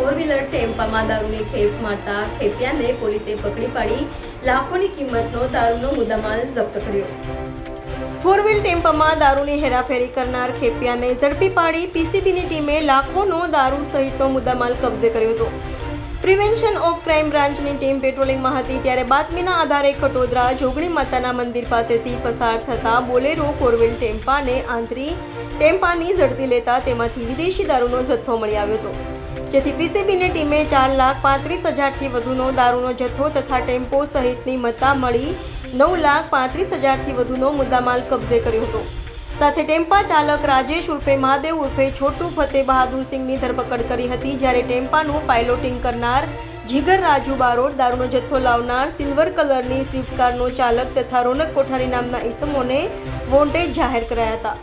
ટેમ્પામાં દારૂની ખેપ મારતા ખેપિયાને પોલીસે પકડી પાડી લાખોની કિંમતનો દારૂનો મુદ્દામાલ જપ્ત કર્યો. ફોર વ્હીલ ટેમ્પામાં દારૂની હેરાફેરી કરનાર ખેપિયાને ઝડપી પાડી પીસીબીની ટીમે લાખોનો દારૂ સહિતનો મુદ્દામાલ કબજે કર્યો હતો. પ્રિવેન્શન ઓફ ક્રાઇમ બ્રાન્ચની ટીમ પેટ્રોલિંગમાં હતી ત્યારે બાતમીના આધારે ખટોદરા જોગણી માતાના મંદિર પાસેથી પસાર થતા બોલેરો ફોર વ્હીલ ટેમ્પાને આંતરી ટેમ્પાની ઝડપી લેતા તેમાંથી વિદેશી દારૂનો જથ્થો મળી આવ્યો હતો. જેથી પીસીબીની ટીમે ચાર લાખ પાંત્રીસ હજારથી વધુનો દારૂનો જથ્થો તથા ટેમ્પો સહિતની મત્તા મળી નવ લાખ પાંત્રીસ હજારથી વધુનો મુદ્દામાલ કબજે કર્યો હતો. સાથે ટેમ્પા ચાલક રાજેશ ઉર્ફે મહાદેવ ઉર્ફે છોટુ ફતેહ બહાદુરસિંહની ધરપકડ કરી હતી જ્યારે ટેમ્પાનું પાયલોટિંગ કરનાર જીગર રાજુ બારોટ દારૂનો જથ્થો લાવનાર સિલ્વર કલરની સ્વિફ્ટ કારનો ચાલક તથા રોનક કોઠારી નામના ઈસમોને વોન્ટેજ જાહેર કરાયા હતા.